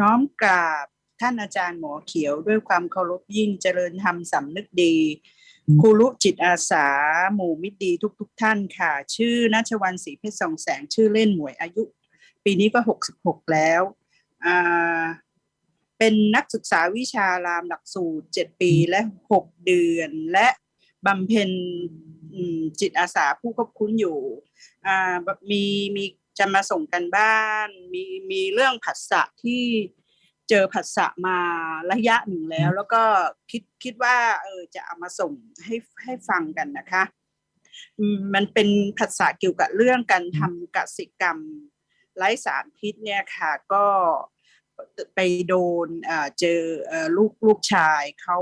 น้อมกราบท่านอาจารย์หมอเขียวด้วยความเคารพยิ่งเจริญธรรมสำนึกดีอืมครูรุจิตอาสา หมู่มิตรดีทุกๆทท่านค่ะ ชื่อนัชวันศรีเพชรส่องแสง ชื่อเล่นหมวยอายุ ปีนี้ก็หกสิบหกแล้วอ่าเป็นนักศึกษาวิชารามหลักสูตรเจ็ดปีและหกเดือน และบำเพ็ญอืมจิตอาสาผู้ควบคุมอยู่อ่าแบบมีมี จะมาส่งกันบ้าน มีมีเรื่องผัสสะที่เจอผัสสะมาระยะหนึ่งแล้ว แล้วก็คิดคิดว่า เออจะเอามาส่งให้ให้ฟังกันนะคะอืมมันเป็นผัสสะเกี่ยวกับเรื่องการทำกสิกรรมไร้สารพิษเนี่ยค่ะ ก็ไปโดนเอ่อเจอเอ่อลูกลูกชายเขา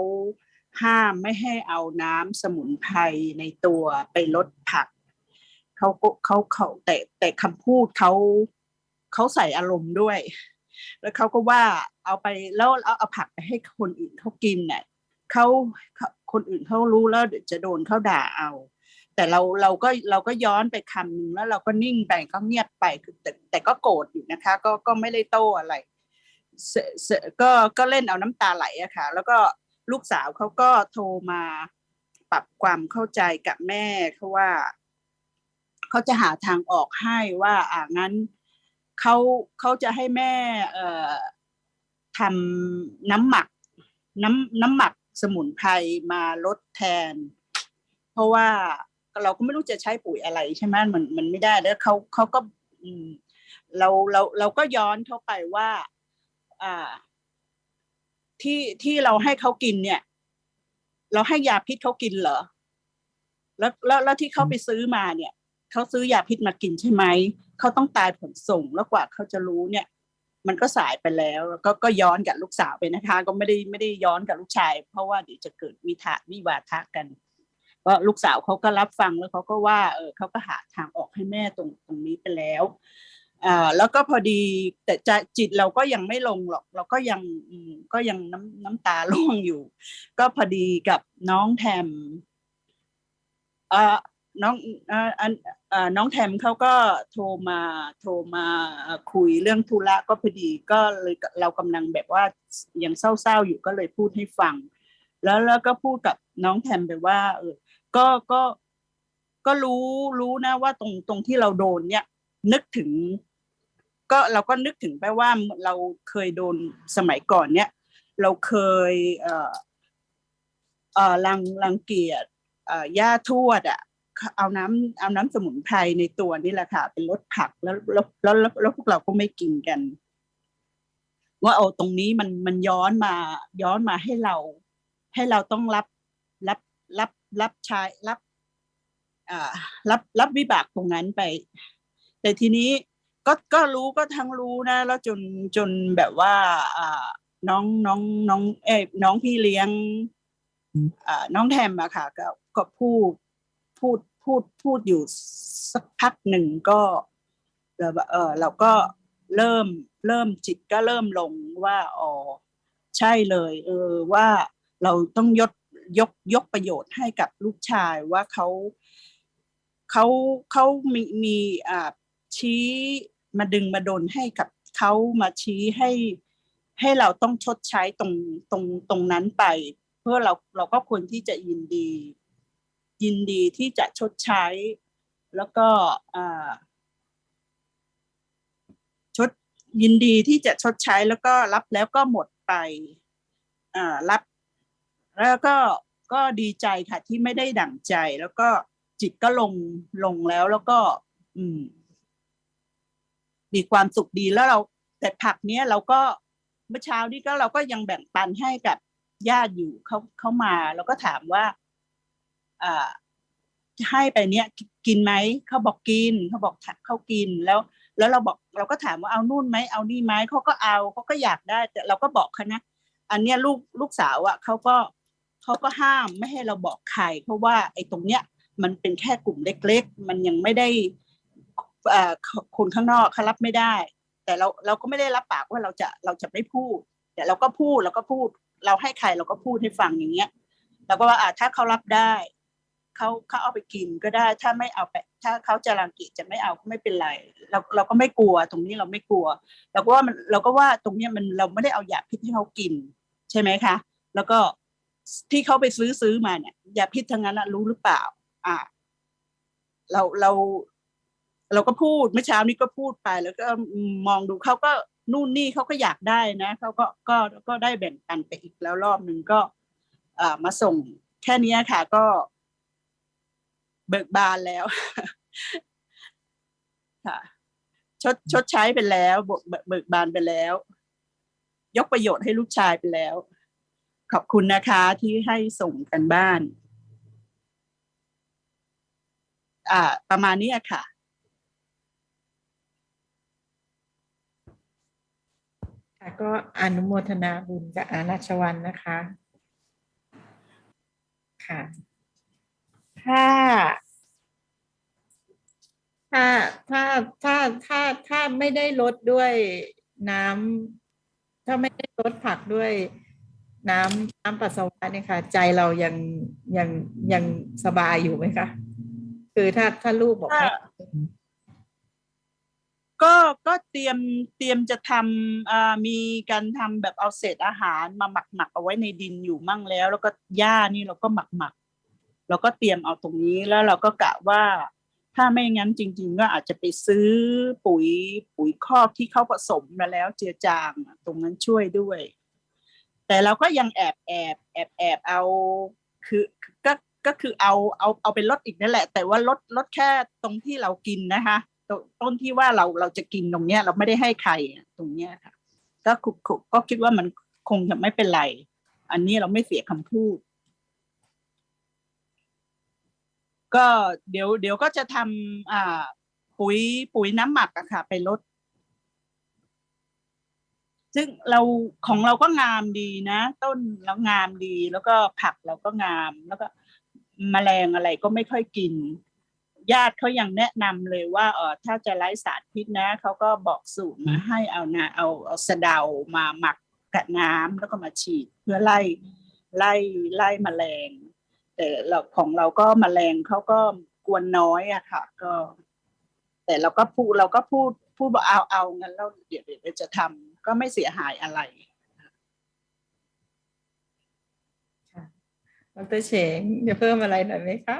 ห้ามไม่ให้เอาน้ำสมุนไพรในตัวไปลดผัก เขาเขาเขาแต่แต่คำพูดเขาเขาใส่อารมณ์ด้วย แล้วเขาก็ว่าเอาไปแล้วเอาเอาผักไปให้คนอื่นเขากินเนี่ยเขาคนอื่นเขารู้แล้วเดี๋ยวจะโดนเขาด่าเอา แต่เราเราก็เราก็ย้อนไปคำนึงแล้วเราก็นิ่งไปก็เงียบไปคือแต่แต่ก็โกรธอยู่นะคะ ก็ก็ไม่ได้โต้อะไรเสเสก็ก็เล่นเอาน้ำตาไหลอะค่ะ แล้วก็ลูกสาวเขาก็โทรมาปรับความเข้าใจกับแม่เขาว่า เขาจะหาทางออกให้ว่าอ่างั้นเขาเขาจะให้แม่เอ่อทำน้ำหมักน้ำน้ำหมักสมุนไพรมาลดแทน เพราะว่าเราก็ไม่รู้จะใช้ปุ๋ยอะไรใช่ไหมมันมันไม่ได้แล้วเขาเขาก็เราเราเราก็ย้อนเข้าไปว่า อ่า ที่ที่เราให้เขากินเนี่ย เราให้ยาพิษเขากินเหรอแล้วแล้วแล้วที่เขาไปซื้อมาเนี่ย เขาซื้อยาพิษมากินใช่ไหมเขาต้องตายผลส่งแล้วกว่าเขาจะรู้เนี่ย มันก็สายไปแล้วแล้วก็ก็ย้อนกับลูกสาวไปนะคะ ก็ไม่ได้ไม่ได้ย้อนกับลูกชาย เพราะว่าเดี๋ยวจะเกิดวิทะวิวาทะกันก็ลูกสาวเขาก็รับฟังแล้วเขาก็ว่าเออเขาก็หาทางออกให้แม่ตรงตรงนี้ไปแล้วอ่าแล้วก็พอดีแต่ใจจิตเราก็ยังไม่ลงหรอก เราก็ยังก็ยังน้ำน้ำตาร่วงอยู่ ก็พอดีกับน้องแทมเอ่อ น้องอออันเอ่อน้องแทมเขาก็โทรมาโทรมาคุยเรื่องธุระก็พอดีก็เลยเรากำลังแบบว่ายังเศร้าๆอยู่ก็เลยพูดให้ฟัง แล้วแล้วก็พูดกับน้องแทมไปว่าเออก็ก็ก็รู้รู้นะว่าตรงตรงที่เราโดนเนี่ย นึกถึง ก็เราก็นึกถึงไปว่าเราเคยโดนสมัยก่อนเนี่ย เราเคย เอ่อเอ่อรังรังเกียจเอ่อย่าทวดอะ เอาน้ำเอาน้ำสมุนไพรในตัวนี่แหละค่ะ เป็นรสผักแล้วแล้วแล้วแล้วแล้วพวกเราก็ไม่กินกัน ว่าเอาตรงนี้มันมันย้อนมา ย้อนมาให้เรา ให้เราต้องรับรับรับรับใช้รับอ่ารับรับวิบากตรงนั้นไป แต่ทีนี้ก็ก็รู้ก็ทั้งรู้นะ แล้วจนจนแบบว่าอ่าน้องน้องน้องเอ้ยน้องพี่เลี้ยงอืมอ่าน้องแทมอะค่ะก็ก็พูดพูด พูดพูดอยู่สักพักหนึ่งก็เออเราก็เริ่มเริ่มจิตก็เริ่มลงว่าอ๋อใช่เลย เออว่าเราต้องยกยกยกประโยชน์ให้กับลูกชายว่าเขาเขาเขามีมีอ่าชี้มาดึงมาโดนให้กับเขามาชี้ให้ให้เราต้องชดใช้ตรงตรงตรงนั้นไป เพื่อเราเราก็ควรที่จะยินดี ยินดีที่จะชดใช้ แล้วก็ชดยินดีที่จะชดใช้แล้วก็รับแล้วก็หมดไปรับแล้วก็ก็ดีใจค่ะที่ไม่ได้ดั่งใจแล้วก็จิตก็ลงลงแล้วแล้วก็ อืม มีความสุขดีแล้วเรา แต่ผักเนี้ยเราก็เมื่อเช้านี้ก็เราก็ยังแบ่งปันให้กับญาติอยู่เขาเขามา แล้วก็ถามว่า ให้ไปเนี้ยกินไหมเขาบอกกินเขาบอกเขากินแล้ว แล้วเราบอกเราก็ถามว่าเอานู่นไหมเอานี่ไหมเขาก็เอาเขาก็อยากได้ แต่เราก็บอกเขานะอันเนี้ยลูกลูกสาวอะเขาก็เขาก็ห้ามไม่ให้เราบอกใคร เพราะว่าไอ้ตรงเนี้ยมันเป็นแค่กลุ่มเล็ก ๆ มันยังไม่ได้อ่อคนข้างนอกเขารับไม่ได้ แต่เราเราก็ไม่ได้รับปากว่าเราจะเราจะไม่พูด แต่เราก็พูดเราก็พูด เราให้ใครเราก็พูดให้ฟังอย่างเงี้ยเราก็ว่าอ่าถ้าเขารับได้ เขาเขาเอาไปกินก็ได้ ถ้าไม่เอาไปถ้าเขาจะรังเกียจจะไม่เอาก็ไม่เป็นไร เราเราก็ไม่กลัวตรงนี้เราไม่กลัวเราก็ว่ามันเราก็ว่าตรงนี้มันเราไม่ได้เอายาพิษให้เขากิน ใช่ไหมคะ แล้วก็ที่เขาไปซื้อซื้อมาเนี่ยยาพิษทั้งนั้นนะรู้หรือเปล่า อ่า เราเราเราก็พูดเมื่อเช้านี้ก็พูดไป แล้วก็มองดูเขาก็นู่นนี่เขาก็อยากได้นะเขาก็ก็ก็ได้แบ่งปันไปอีกแล้วรอบหนึ่งก็อ่ามาส่งแค่นี้ค่ะก็ เบิกบานแล้วค่ะชดชดใช้ไปแล้วเบิกเบิกเบิกบานไปแล้ว ยกประโยชน์ให้ลูกชายไปแล้ว ขอบคุณนะคะที่ให้ส่งกันบ้าน อ่า ประมาณนี้ค่ะ ก็อนุโมทนาบุญกับอาราชวันนะคะ ค่ะ ถ้า ถ้าถ้าถ้าถ้าถ้าไม่ได้ลดด้วยน้ำถ้าไม่ได้ลดผักด้วยน้ำน้ำปัสสาวะเนี่ยค่ะ ใจเรายังยังยังสบายอยู่ไหมคะ คือถ้าถ้าลูกบอกว่าก็ก็เตรียมเตรียมจะทำอ่ามีการทำแบบเอาเศษอาหารมาหมักหมักเอาไว้ในดินอยู่มั่งแล้ว แล้วก็หญ้านี่เราก็หมักหมักเราก็เตรียมเอาตรงนี้แล้วเราก็กะว่า ถ้าไม่งั้นจริง ๆ ก็อาจจะไปซื้อปุ๋ยปุ๋ยคอกที่เขาผสมมาแล้วเจือจางตรงนั้นช่วยด้วย แต่เราก็ยังแอบแอบแอบแอบเอาคือก็ก็คือเอาเอาเอาไปลดอีกนั่นแหละ แต่ว่าลดลดแค่ตรงที่เรากินนะคะต,ต้นที่ว่าเราเราจะกินตรงเนี้ย เราไม่ได้ให้ใครตรงเนี้ยค่ะ ก็คุกก็คิดว่ามันคงจะไม่เป็นไร อันนี้เราไม่เสียคำพูด ก็เดี๋ยวเดี๋ยวก็จะทำอ่าปุ๋ยปุ๋ยน้ำหมักอะค่ะ ไปลด ซึ่งเราของเราก็งามดีนะ ต้นแล้วงามดี แล้วก็ผักเราก็งาม แล้วก็แมลงอะไรก็ไม่ค่อยกิน ญาติเขายังแนะนำเลยว่าเออถ้าจะไร้สารพิษนะเขาก็บอกสูตรมาให้เอานะเอาเอาสะเดามาหมักกับน้ำแล้วก็มาฉีดเพื่อไล่ไล่ไล่แมลง แต่เราของเราก็มแมลงเขาก็กวนน้อยอะค่ะ ก็ แต่เราก็พูดเราก็พูดพูดบอกเอาเอางั้นเราเดี๋ยวเดี๋ยวจะทำก็ไม่เสียหายอะไรดรเฉงจะเพิ่มอะไรหน่อยไหมคะ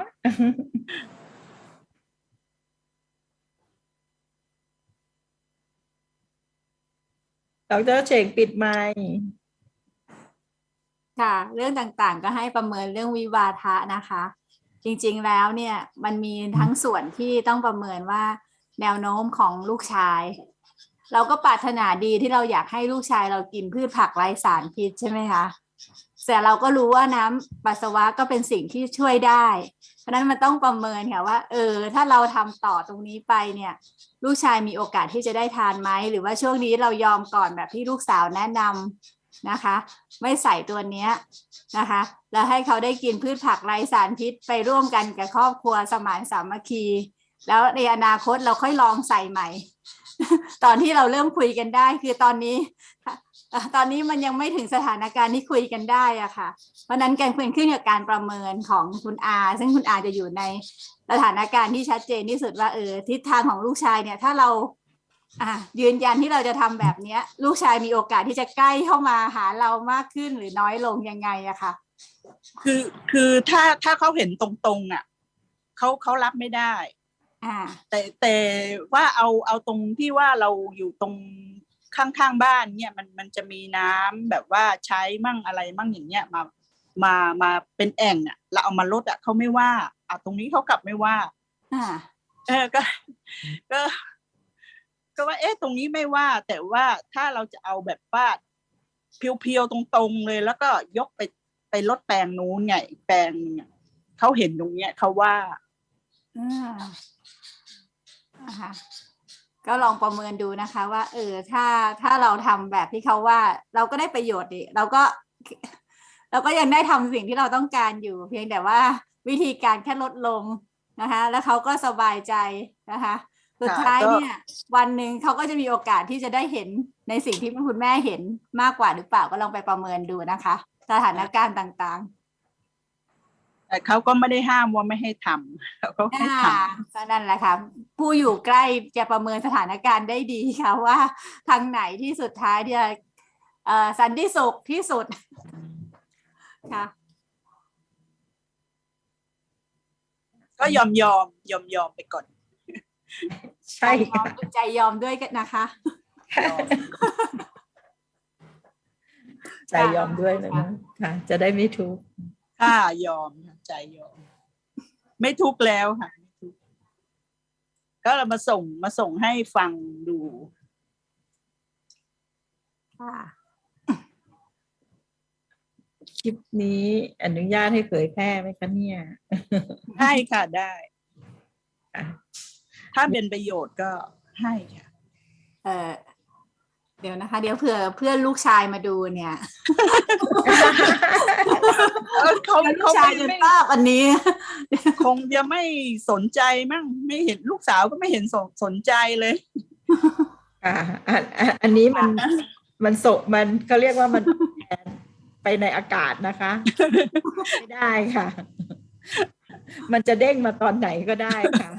ดรเฉงปิดไมค์ ค่ะ เรื่องต่างๆ ก็ให้ประเมินเรื่องวิวาทะนะคะ จริงๆแล้วเนี่ยมันมีทั้งส่วนที่ต้องประเมินว่าแนวโน้มของลูกชาย เราก็ปรารถนาดีที่เราอยากให้ลูกชายเรากินพืชผักไร้สารพิษใช่ไหมคะแต่เราก็รู้ว่าน้ำปัสสาวะก็เป็นสิ่งที่ช่วยได้ เพราะฉะนั้นมันต้องประเมินค่ะว่า เออ ถ้าเราทำต่อตรงนี้ไปเนี่ย ลูกชายมีโอกาสที่จะได้ทานไหมหรือว่าช่วงนี้เรายอมก่อนแบบที่ลูกสาวแนะนำ นะคะ ไม่ใส่ตัวเนี้ยนะคะ แล้วให้เขาได้กินพืชผักไร้สารพิษไปร่วมกันกับครอบครัวสมานสามัคคี แล้วในอนาคตเราค่อยลองใส่ใหม่ ตอนที่เราเริ่มคุยกันได้คือตอนนี้ตอนนี้มันยังไม่ถึงสถานการณ์ที่คุยกันได้อะค่ะ เพราะนั้นการขึ้นกับการประเมินของคุณอา ซึ่งคุณอาจะอยู่ในสถานการณ์ที่ชัดเจนที่สุดว่าเออทิศทางของลูกชายเนี่ย ถ้าเรา อะยืนยันที่เราจะทำแบบเนี้ย ลูกชายมีโอกาสที่จะใกล้เข้ามาหาเรามากขึ้นหรือน้อยลงยังไงอะค่ะคือคือถ้าถ้าเขาเห็นตรงๆอะเขาเขารับไม่ได้อ่าแต่แต่ว่าเอาเอาตรงที่ว่าเราอยู่ตรงข้างๆบ้านเนี่ยมันมันจะมีน้ำแบบว่าใช้มั่งอะไรมั่งอย่างเงี้ยมามามาเป็นแอ่งอะเราเอามาลดอะเขาไม่ว่าอะตรงนี้เขากลับไม่ว่าอ่าเออก็ก็ ก็ว่า เอ๊ะตรงนี้ไม่ว่า แต่ว่าถ้าเราจะเอาแบบว่าเพียวๆตรงๆเลย แล้วก็ยกไปไปลดแปลงนู้นไงแปลงหนึงเขาเห็นตรงเนี้ยเขาว่าอ่าอ่าฮะก็ลองประเมินดูนะคะว่าเออถ้าถ้าเราทำแบบที่เขาว่า เราก็ได้ประโยชน์ดิเราก็ เราก็ยังได้ทำสิ่งที่เราต้องการอยู่ เพียงแต่ว่าวิธีการแค่ลดลงนะคะ แล้วเขาก็สบายใจนะคะ สุดค่ะท้ายก็เนี่ยวันหนึ่งเขาก็จะมีโอกาสที่จะได้เห็นในสิ่งที่คุณแม่เห็นมากกว่าหรือเปล่าก็ลองไปประเมินดูนะคะ สถานการณ์ต่างแต่เขาก็ไม่ได้ห้ามว่าไม่ให้ทำเขาก็ให้อ่าทำก็นั่นแหละค่ะ ผู้อยู่ใกล้จะประเมินสถานการณ์ได้ดีค่ะว่าทางไหนที่สุดท้ายที่จะเอ่อสันติสุขที่สุดค่ะก็ยอมยอมยอมยอมไปก่อน ใช่ใจยอค่ะมใจยอมด้วยกันนะคะยอมใจยอมด้วยนะค่ะ จะได้ไม่ทุกข์ค่ะยอมค่ะใจยอม ไม่ทุกข์แล้วค่ะไม่ทุกข์ก็เรามาส่งมาส่งให้ฟังดูค่ะคลิปนี้อนุญาตให้เผยแพร่ไหมคะเนี่ยให้ค่ะได้ค่ะ ถ้าเป็นประโยชน์ก็ให้ค่ะเออเดี๋ยวนะคะ เดี๋ยวเผื่อเพื่อนลูกชายมาดูเนี่ยเออเขาลูกเขาชายไม่จะไม่ทราบอันนี้ คงจะไม่สนใจมั่งไม่เห็นลูกสาวก็ไม่เห็นสนสนใจเลยค่ะอันอันอันนี้มันมันโศกมันเขาเรียกว่ามันแทนไปในอากาศนะคะ ไม่ได้ค่ะ มันจะเด้งมาตอนไหนก็ได้ค่ะ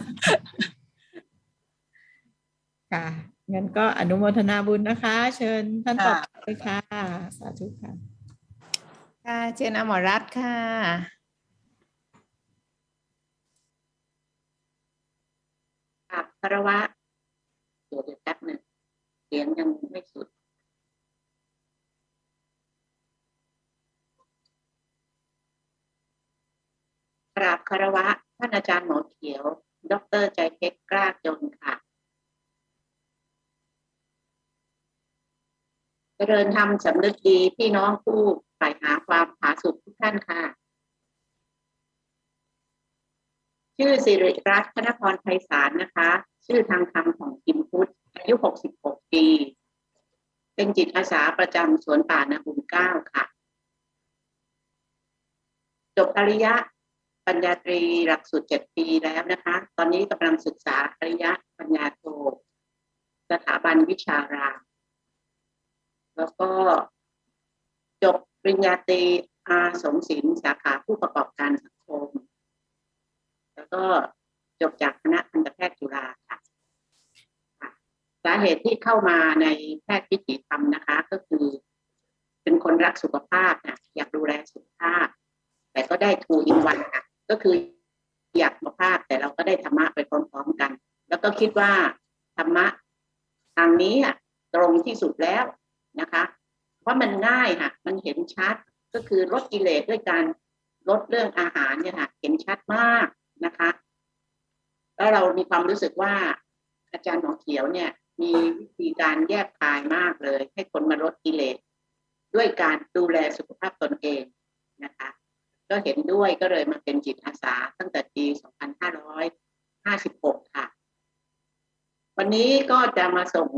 ค่ะงั้นก็อนุโมทนาบุญนะคะ เชิญท่านต่อไปเลยค่ะ สาธุค่ะ ค่ะ เชิญอมรรัตน์ค่ะ กับคารวะเดี๋ยวเดี๋ยวแป๊บหนึ่งเสียงยังไม่สุด กราบคารวะ ท่านอาจารย์หมอเขียว ดรใจเพชรกล้าจนค่ะ เริญธรรมสำนึกดีพี่น้องผู้ใฝ่หาความผาสุกทุกท่านค่ะ ชื่อสิริรัตน์ธนพรไพศาลนะคะ ชื่อทางธรรมของกิมพุทธอายุ 66 ปี เป็นจิตอาสาประจำสวนป่านาบุญเก้าค่ะ จบปริยะปัญญาตรีหลักสูตร 7 ปีแล้วนะคะ ตอนนี้กำลังศึกษาปริยะปัญญาโทสถาบันวิชาราม แล้วก็จบปริญญาตรีอาสมศิลป์สาขาผู้ประกอบการสังคม แล้วก็จบจากคณะทันตแพทย์จุฬาค่ะสาเหตุที่เข้ามาในแพทย์วิถีธรรมนะคะ ก็คือ เป็นคนรักสุขภาพนะอยากดูแลสุขภาพ แต่ก็ได้ทูอินวันค่ะก็คืออยากสุขภาพแต่เราก็ได้ธรรมะไปพร้อมๆกัน แล้วก็คิดว่าธรรมะทางนี้อะตรงที่สุดแล้ว นะคะเพราะมันง่ายค่ะ มันเห็นชัดก็คือลดกิเลสด้วยการลดเรื่องอาหารเนี่ยค่ะ เห็นชัดมากนะคะ แล้วเรามีความรู้สึกว่า อาจารย์หมอเขียวเนี่ย มีวิธีการแยกคายมากเลย ให้คนมาลดกิเลสด้วยการดูแลสุขภาพตนเองนะคะ ก็เห็นด้วยก็เลยมาเป็นจิตอาสาตั้งแต่ปี 2556 ค่ะ วันนี้ก็จะมาส่ง